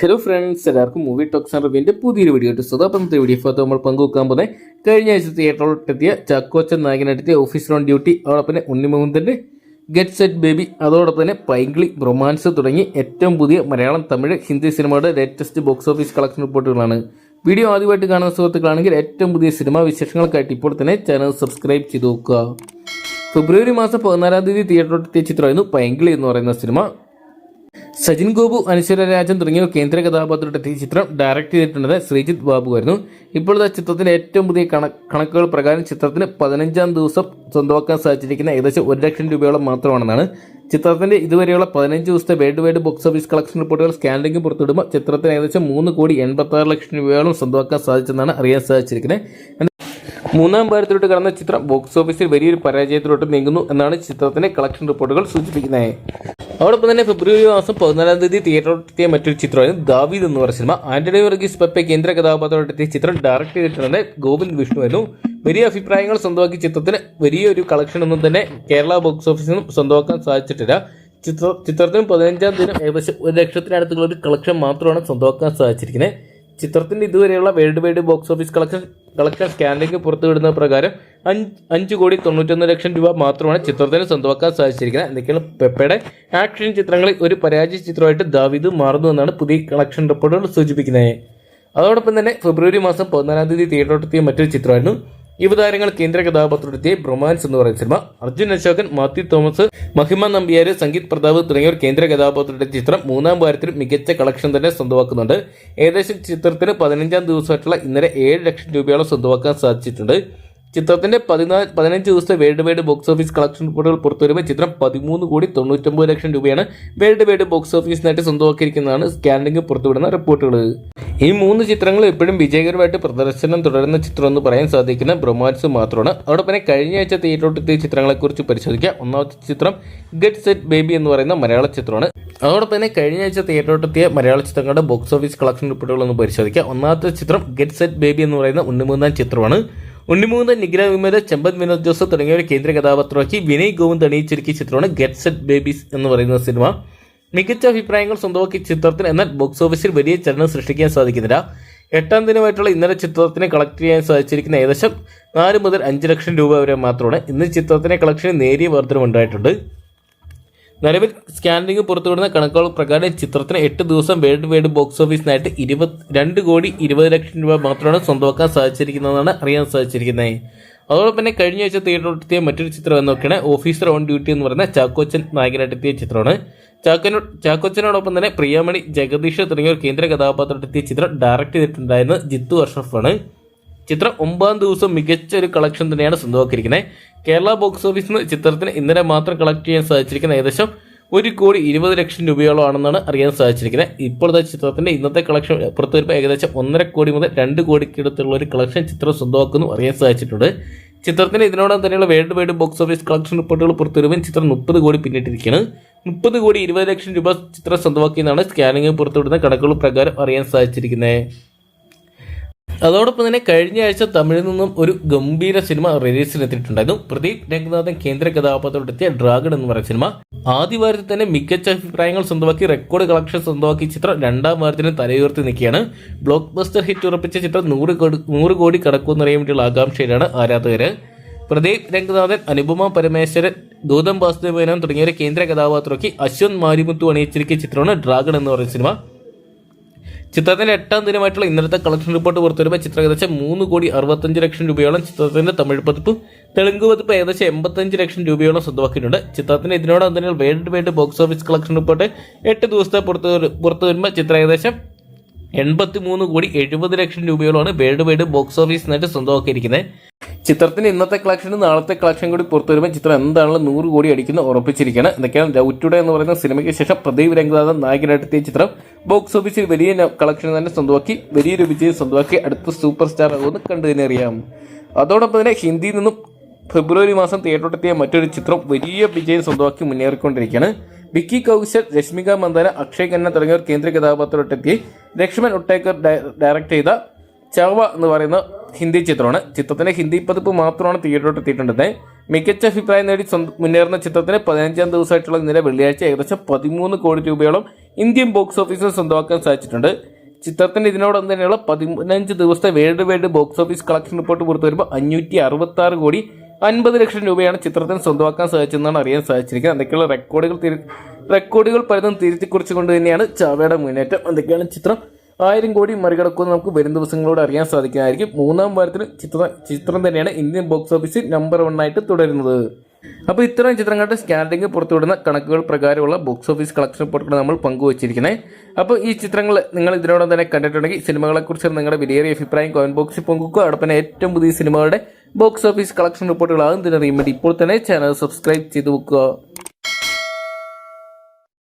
Hello friends എല്ലാവർക്കും movie talks and പുതിയൊരു video ഇട്ട് സ്വതന്ത്രത്തെ വീഡിയോ ഫോട്ടോ നമ്മൾ പങ്കുവെക്കാൻ പോകുന്നത് കഴിഞ്ഞ ആഴ്ച തിയേറ്ററിലോട്ടെത്തിയ ചക്കോച്ചൻ നായകനെത്തിയ ഓഫീസർ ഓൺ ഡ്യൂട്ടി അതോടൊപ്പം തന്നെ ഉണ്ണിമുകുന്ദന്റെ ഗെറ്റ് സെറ്റ് ബേബി അതോടൊപ്പം തന്നെ പൈങ്കിളി റൊമാൻസ് തുടങ്ങി ഏറ്റവും പുതിയ മലയാളം തമിഴ് ഹിന്ദി സിനിമയുടെ ലേറ്റസ്റ്റ് ബോക്സ് ഓഫീസ് കളക്ഷൻ റിപ്പോർട്ടുകളാണ് വീഡിയോ ആദ്യമായിട്ട് കാണുന്ന സുഹൃത്തുക്കളാണെങ്കിൽ ഏറ്റവും പുതിയ സിനിമാ വിശേഷങ്ങൾക്കായിട്ട് ഇപ്പോൾ തന്നെ ചാനൽ സബ്സ്ക്രൈബ് ചെയ്ത് നോക്കുക. ഫെബ്രുവരി മാസം പതിനാലാം തീയതി തിയേറ്ററിലോട്ടെത്തിയ ചിത്രമായിരുന്നു പൈങ്കിളി എന്ന് പറയുന്ന സിനിമ. സജിൻ ഗോപു അനശ്വര രാജൻ തുടങ്ങിയ കേന്ദ്ര കഥാപാത്രത്തെ ചിത്രം ഡയറക്റ്റ് ചെയ്തിട്ടുള്ളത് ശ്രീജിത്ത് ബാബു ആയിരുന്നു. ഇപ്പോഴത്തെ ചിത്രത്തിന്റെ ഏറ്റവും പുതിയ കണക്കുകൾ പ്രകാരം ചിത്രത്തിന് പതിനഞ്ചാം ദിവസം സ്വന്തമാക്കാൻ സാധിച്ചിരിക്കുന്ന ഏകദേശം ഒരു ലക്ഷം രൂപയോളം മാത്രമാണെന്നാണ്. ചിത്രത്തിന്റെ ഇതുവരെയുള്ള പതിനഞ്ച് ദിവസത്തെ world wide box office collection റിപ്പോർട്ടുകൾ സ്കാനിംഗ് പുറത്തുവിടുമ്പോൾ ചിത്രത്തിന് ഏകദേശം മൂന്ന് കോടി എൺപത്തി ലക്ഷം രൂപയോളം സ്വന്തമാക്കാൻ സാധിച്ചെന്നാണ് അറിയാൻ സാധിച്ചിരിക്കുന്നത്. മൂന്നാം ഭാരത്തിലോട്ട് കടന്ന ചിത്രം ബോക്സ് ഓഫീസിൽ വലിയൊരു പരാജയത്തിലോട്ട് നീങ്ങുന്നു എന്നാണ് ചിത്രത്തിന്റെ കളക്ഷൻ റിപ്പോർട്ടുകൾ സൂചിപ്പിക്കുന്നത്. അതോടൊപ്പം തന്നെ ഫെബ്രുവരി മാസം പതിനാലാം തീയതി തിയേറ്ററിലെത്തിയ മറ്റൊരു ചിത്രമായിരുന്നു ദാവീദ് എന്ന് പറയുന്ന സിനിമ. ആന്റണി വർഗീസ് പെപ്പെ കേന്ദ്ര കഥാപാത്രമായിട്ടെത്തിയ ചിത്രം ഡയറക്ട് ചെയ്തിട്ടുണ്ട് ഗോവിന്ദ് വിഷ്ണു ആയിരുന്നു വലിയ അഭിപ്രായങ്ങൾ സ്വന്തമാക്കി ചിത്രത്തിന് വലിയൊരു കളക്ഷൻ ഒന്നും തന്നെ കേരള ബോക്സ് ഓഫീസിൽ നിന്നും സ്വന്തമാക്കാൻ സാധിച്ചിട്ടില്ല. ചിത്ര ചിത്രത്തിന് പതിനഞ്ചാം ദിനം ഏകദേശം ഒരു ലക്ഷത്തിനടുത്തുള്ള ഒരു കളക്ഷൻ മാത്രമാണ് സ്വന്തമാക്കാൻ സാധിച്ചിരിക്കുന്നത്. ചിത്രത്തിന്റെ ഇതുവരെയുള്ള world wide box office collection collection scanning പുറത്തുവിടുന്ന പ്രകാരം അഞ്ച് അഞ്ച് കോടി തൊണ്ണൂറ്റൊന്ന് ലക്ഷം രൂപ മാത്രമാണ് ചിത്രത്തിന് സ്വന്തമാക്കാൻ സാധിച്ചിരിക്കുന്നത്. എന്തൊക്കെയാണ് പെപ്പയുടെ ആക്ഷൻ ചിത്രങ്ങളിൽ ഒരു പരാജയ ചിത്രമായിട്ട് ദാവിദ് മാറുന്നു എന്നാണ് പുതിയ കളക്ഷൻ റിപ്പോർട്ടുകൾ സൂചിപ്പിക്കുന്നത്. അതോടൊപ്പം തന്നെ ഫെബ്രുവരി മാസം പതിനാലാം തീയതി തിയേറ്ററിലെത്തിയ മറ്റൊരു ചിത്രമായിരുന്നു യുവതാരങ്ങൾ കേന്ദ്ര കഥാപാത്രത്തിലെ ബ്രൊമാൻസ് എന്ന് പറയുന്ന സിനിമ അർജുൻ അശോകൻ മാത്യു തോമസ് മഹിമ നമ്പ്യാര് സംഗീത് പ്രതാപ് തുടങ്ങിയവർ കേന്ദ്ര കഥാപാത്രത്തിന്റെ ചിത്രം മൂന്നാം വാരത്തിൽ മികച്ച കളക്ഷൻ തന്നെ സ്വന്തമാക്കുന്നുണ്ട്. ഏകദേശം ചിത്രത്തിന് പതിനഞ്ചാം ദിവസമായിട്ടുള്ള ഇന്നലെ ഏഴ് ലക്ഷം രൂപയോളം സ്വന്തമാക്കാൻ സാധിച്ചിട്ടുണ്ട്. ചിത്രത്തിന്റെ പതിനാല് പതിനഞ്ച് ദിവസത്തെ world wide box office collection റിപ്പോർട്ടുകൾ പുറത്തുവരുമ്പോൾ ചിത്രം പതിമൂന്ന് കോടി തൊണ്ണൂറ്റൊമ്പത് ലക്ഷം രൂപയാണ് വേൾഡ് വൈഡ് ബോക്സ് ഓഫീസിനായിട്ട് സ്വന്തമാക്കിയിരിക്കുന്നതാണ് സ്കാനിംഗ് പുറത്തുവിടുന്ന റിപ്പോർട്ടുകൾ. ഈ മൂന്ന് ചിത്രങ്ങൾ എപ്പോഴും വിജയകരമായിട്ട് പ്രദർശനം തുടരുന്ന ചിത്രം എന്ന് പറയാൻ സാധിക്കുന്ന ബ്രൊമാൻസ് മാത്രമാണ്. അതോടൊപ്പം പിന്നെ കഴിഞ്ഞ ആഴ്ച തിയേറ്ററോട്ടെത്തിയ ചിത്രങ്ങളെക്കുറിച്ച് പരിശോധിക്കുക ഒന്നാമത്തെ ചിത്രം ഗെറ്റ് സെറ്റ് ബേബി എന്ന് പറയുന്ന മലയാള ചിത്രമാണ്. അതോടൊപ്പം തന്നെ കഴിഞ്ഞ ആഴ്ച തിയേറ്ററോട്ടെത്തിയ മലയാള ചിത്രങ്ങളുടെ ബോക്സ് ഓഫീസ് കളക്ഷൻ റിപ്പോർട്ടുകൾ ഒന്ന് പരിശോധിക്കുക ഒന്നാമത്തെ ചിത്രം ഗെറ്റ് സെറ്റ് ബേബി എന്ന് പറയുന്ന ഉണ്ണിമൂന്നാം ചിത്രമാണ്. ഉണ്ണിമൂന്ന് നിഗ്ര വിമല ചെമ്പൻ വിനോദ് ജോസഫ് തുടങ്ങിയവരെ കേന്ദ്ര കഥാപാത്രമാക്കി വിനയ് ഗോവിന്ദ് അണിയിച്ചൊരുക്കിയ ചിത്രമാണ് ഗെറ്റ് സെറ്റ് ബേബീസ് എന്ന് പറയുന്ന സിനിമ. മികച്ച അഭിപ്രായങ്ങൾ സ്വന്തമാക്കിയ ചിത്രത്തിന് എന്നാൽ ബോക്സ് ഓഫീസിൽ വലിയ ചലനം സൃഷ്ടിക്കാൻ സാധിക്കുന്നില്ല. എട്ടാം ദിനമായിട്ടുള്ള ഇന്നലെ ചിത്രത്തിനെ കളക്ട് ചെയ്യാൻ സാധിച്ചിരിക്കുന്ന ഏകദേശം നാല് മുതൽ അഞ്ച് ലക്ഷം രൂപ വരെ മാത്രമാണ് ഇന്ന് ചിത്രത്തിനെ കളക്ഷന് നേരിയ വർധനമുണ്ടായിട്ടുണ്ട് നിലവിൽ സ്കാനിംഗ് പുറത്തുവിടുന്ന കണക്കുകൾ പ്രകാരം ചിത്രത്തിന് എട്ട് ദിവസം വേൾഡ് വൈഡ് ബോക്സ് ഓഫീസിനായിട്ട് ഇരുപത് രണ്ട് കോടി ഇരുപത് ലക്ഷം രൂപ മാത്രമാണ് സ്വന്തമാക്കാൻ സാധിച്ചിരിക്കുന്നതെന്നാണ് അറിയാൻ സാധിച്ചിരിക്കുന്നത്. അതോടൊപ്പം തന്നെ കഴിഞ്ഞ ആഴ്ച തിയേറ്ററിലെത്തിയ മറ്റൊരു ചിത്രം എന്ന് നോക്കിയാണ് ഓഫീസർ ഓൺ ഡ്യൂട്ടി എന്ന് പറയുന്ന ചാക്കോച്ചൻ നായകനായിട്ടെത്തിയ ചിത്രമാണ്. ചാക്കനോ ചാക്കോച്ചനോടൊപ്പം തന്നെ പ്രിയാമണി ജഗദീഷ് തുടങ്ങിയ കേന്ദ്ര കഥാപാത്രത്തെത്തിയ ചിത്രം ഡയറക്റ്റ് ചെയ്തിട്ടുണ്ടായിരുന്നത് ജിത്തു അഷ്റഫാണ്. ചിത്രം ഒമ്പതാം ദിവസം മികച്ച ഒരു കളക്ഷൻ തന്നെയാണ് സ്വന്തമാക്കിയിരിക്കുന്നത്. കേരള ബോക്സ് ഓഫീസിൽ നിന്ന് ചിത്രത്തിന് ഇന്നലെ മാത്രം കളക്ട് ചെയ്യാൻ സാധിച്ചിരിക്കുന്ന ഏകദേശം ഒരു കോടി ഇരുപത് ലക്ഷം രൂപയോളം ആണെന്നാണ് അറിയാൻ സാധിച്ചിരിക്കുന്നത്. ഇപ്പോഴത്തെ ചിത്രത്തിന്റെ ഇന്നത്തെ കളക്ഷൻ പുറത്തു വരുമ്പോൾ ഏകദേശം ഒന്നര കോടി മുതൽ രണ്ട് കോടിക്കടുത്തുള്ള ഒരു കളക്ഷൻ ചിത്രം സ്വന്തമാക്കുന്നു അറിയാൻ സാധിച്ചിട്ടുണ്ട്. ചിത്രത്തിന് ഇതിനോടൊപ്പം തന്നെയുള്ള world wide box office collection റിപ്പോർട്ടുകൾ പുറത്തു വരുമ്പോൾ ചിത്രം മുപ്പത് കോടി പിന്നിട്ടിരിക്കുകയാണ്. മുപ്പത് കോടി ഇരുപത് ലക്ഷം രൂപ ചിത്രം സ്വന്തമാക്കിയെന്നാണ് സ്കാനിങ് പുറത്തുവിടുന്ന കണക്കുകൾ പ്രകാരം അറിയാൻ സാധിച്ചിരിക്കുന്നത്. അതോടൊപ്പം തന്നെ കഴിഞ്ഞ ആഴ്ച തമിഴിൽ നിന്നും ഒരു ഗംഭീര സിനിമ റിലീസിനെത്തിയിട്ടുണ്ടായിരുന്നു പ്രദീപ് രംഗനാഥൻ കേന്ദ്ര കഥാപാത്രത്തിലെത്തിയ ഡ്രാഗൺ എന്ന് പറയുന്ന സിനിമ. ആദ്യ വാരത്തിൽ തന്നെ മികച്ച അഭിപ്രായങ്ങൾ സ്വന്തമാക്കി റെക്കോർഡ് കളക്ഷൻ സ്വന്തമാക്കി ചിത്രം രണ്ടാം വാരത്തിന് തലയുയർത്തി നിൽക്കുകയാണ്. ബ്ലോക്ക് ബസ്റ്റർ ഹിറ്റ് ഉറപ്പിച്ച ചിത്രം നൂറ് കോടി നൂറ് കോടി കടക്കുമെന്നറിയാൻ വേണ്ടിയുള്ള ആകാംക്ഷയിലാണ് ആരാധകര്. പ്രദീപ് രംഗനാഥൻ അനുപമ പരമേശ്വരൻ ഗൗതം വാസുദേവനൻ തുടങ്ങിയവരെ കേന്ദ്ര കഥാപാത്രമാക്കി അശ്വന്ത് മാരിമുത്തു അണിയിച്ചിരിക്കുന്ന ചിത്രമാണ് ഡ്രാഗൺ എന്ന് പറയുന്ന സിനിമ. ചിത്രത്തിന്റെ എട്ടാം ദിനമായിട്ടുള്ള ഇന്നലത്തെ കളക്ഷൻ റിപ്പോർട്ട് പുറത്തുവരുമ്പോൾ ചിത്രം ഏകദേശം മൂന്ന് കോടി അറുപത്തഞ്ച് ലക്ഷം രൂപയോളം. ചിത്രത്തിന്റെ തമിഴ് പതിപ്പ് തെലുങ്ക് പതിപ്പ് ഏകദേശം എൺപത്തഞ്ച് ലക്ഷം രൂപയോളം സ്വന്തമാക്കിയിട്ടുണ്ട്. ചിത്രത്തിന് ഇതിനോടൊപ്പം തന്നെ world wide box office collection report എട്ട് ദിവസത്തെ പുറത്ത് പുറത്തു വരുമ്പോൾ ചിത്രം ഏകദേശം എൺപത്തി മൂന്ന് കോടി എഴുപത് ലക്ഷം രൂപയോളമാണ് വേൾഡ് വൈഡ് ബോക്സ് ഓഫീസിനായിട്ട് സ്വന്തമാക്കിയിരിക്കുന്നത്. ചിത്രത്തിന് ഇന്നത്തെ കളക്ഷനും നാളത്തെ കളക്ഷൻ കൂടി പുറത്തു വരുമ്പോൾ ചിത്രം എന്താണെങ്കിലും നൂറ് കോടി അടിക്കുന്ന ഉറപ്പിച്ചിരിക്കുകയാണ്. എന്തൊക്കെയാണ് ലൗറ്റുഡേ എന്ന് പറയുന്ന സിനിമയ്ക്ക് ശേഷം പ്രദീപ് രംഗനാഥൻ നായകനായിട്ടെത്തിയ ചിത്രം. ബോക്സ് ഓഫീസിൽ വലിയ കളക്ഷൻ തന്നെ സ്വന്തമാക്കി വലിയ വിജയം സ്വന്തമാക്കി അടുത്ത സൂപ്പർ സ്റ്റാർ ആകുമെന്ന് കണ്ടു തന്നെ അറിയാം. അതോടൊപ്പം തന്നെ ഹിന്ദിയിൽ നിന്നും ഫെബ്രുവരി മാസം തിയേറ്ററിലെത്തിയ മറ്റൊരു ചിത്രം വലിയ വിജയം സ്വന്തമാക്കി മുന്നേറിക്കൊണ്ടിരിക്കുകയാണ്. വിക്കി കൗശൽ രശ്മിക മന്ദന അക്ഷയ് ഖന്ന തുടങ്ങിയവർ കേന്ദ്ര കഥാപാത്രത്തെത്തി ലക്ഷ്മൺ ഒട്ടേക്കർ ഡയറക്ട് ചെയ്ത ചവ എന്ന് പറയുന്ന ഹിന്ദി ചിത്രമാണ്. ചിത്രത്തിന്റെ ഹിന്ദി പതിപ്പ് മാത്രമാണ് തിയേറ്ററിലോട്ട് എത്തിയിട്ടുണ്ടത് മികച്ച അഭിപ്രായം നേടി മുന്നേറുന്ന ചിത്രത്തിന് പതിനഞ്ചാം ദിവസമായിട്ടുള്ള ഇന്നലെ വെള്ളിയാഴ്ച ഏകദേശം പതിമൂന്ന് കോടി രൂപയോളം ഇന്ത്യൻ ബോക്സ് ഓഫീസിൽ സ്വന്തമാക്കാൻ സാധിച്ചിട്ടുണ്ട്. ചിത്രത്തിന് ഇതിനോടൊപ്പം തന്നെയുള്ള പതിനഞ്ച് ദിവസത്തെ world wide box office collection report പുറത്തു വരുമ്പോൾ അഞ്ഞൂറ്റി അറുപത്തി കോടി അൻപത് ലക്ഷം രൂപയാണ് ചിത്രത്തിന് സ്വന്തമാക്കാൻ സാധിച്ചതെന്നാണ് അറിയാൻ സാധിച്ചിരിക്കുന്നത്. എന്തൊക്കെയുള്ള റെക്കോർഡുകൾ റെക്കോർഡുകൾ പലതും തിരുത്തിക്കുറിച്ചുകൊണ്ട് തന്നെയാണ് ചാവയുടെ മുന്നേറ്റം. എന്തൊക്കെയാണ് ചിത്രം? ആയിരം കോടി മറികടക്കുമെന്ന് നമുക്ക് വരും ദിവസങ്ങളോട് അറിയാൻ സാധിക്കുന്നതായിരിക്കും. മൂന്നാം വാരത്തിൽ ചിത്ര ചിത്രം തന്നെയാണ് ഇന്ത്യൻ ബോക്സ് ഓഫീസിൽ നമ്പർ വൺ ആയിട്ട് തുടരുന്നത്. അപ്പോൾ ഇത്തരം ചിത്രങ്ങളുടെ സ്കാനിംഗ് പുറത്തുവിടുന്ന കണക്കുകൾ പ്രകാരമുള്ള ബോക്സ് ഓഫീസ് കളക്ഷൻ റിപ്പോർട്ടുകൾ നമ്മൾ പങ്കുവച്ചിരിക്കുന്നത് അപ്പോൾ ഈ ചിത്രങ്ങൾ നിങ്ങൾ ഇതിനോടൊപ്പം തന്നെ കണ്ടിട്ടുണ്ടെങ്കിൽ സിനിമകളെക്കുറിച്ച് നിങ്ങളുടെ വിലയേറിയ അഭിപ്രായം കമന്റ് ബോക്സിൽ പങ്കുവെക്കുക. അതോടൊപ്പം ഏറ്റവും പുതിയ സിനിമകളുടെ ബോക്സ് ഓഫീസ് കളക്ഷൻ റിപ്പോർട്ടുകൾ ആകും തന്നെ വേണ്ടി ഇപ്പോൾ തന്നെ ചാനൽ സബ്സ്ക്രൈബ് ചെയ്ത് വെക്കുക.